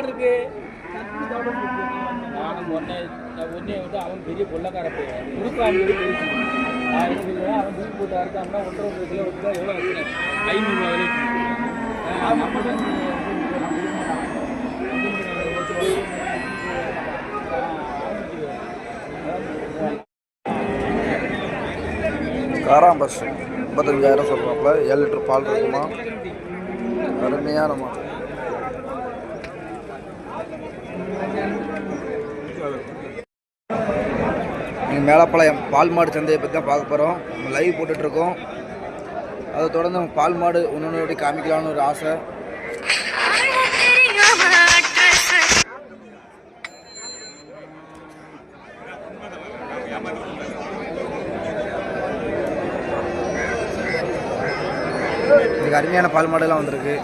இருக்கு நானும் ஒன்னே ஒன்னே வந்து அவன் பெரிய கொள்ளக்கார பையன் முழுக்காடு அவன் தூக்கி போட்டு இருக்கான்னா ஒன்றரை கிலோ எவ்வளோ ஐநூறு ஆறாம் பஸ் முப்பத்தஞ்சாயிரம் சொல்கிறாப்புல ஏழு லிட்டர் பால் இருக்குமா? அருமையான மாடு நீங்கள் மேலப்பாளையம் பால் மாடு சந்தையை பற்றி தான் பார்க்க போகிறோம் நம்ம லைவ் போட்டுட்ருக்கோம் அதை தொடர்ந்து நம்ம பால் மாடு ஒன்று ஒன்று காமிக்கலாம்னு ஒரு ஆசை. இதுக்கு அருமையான பால் மாடுலாம் வந்திருக்கு.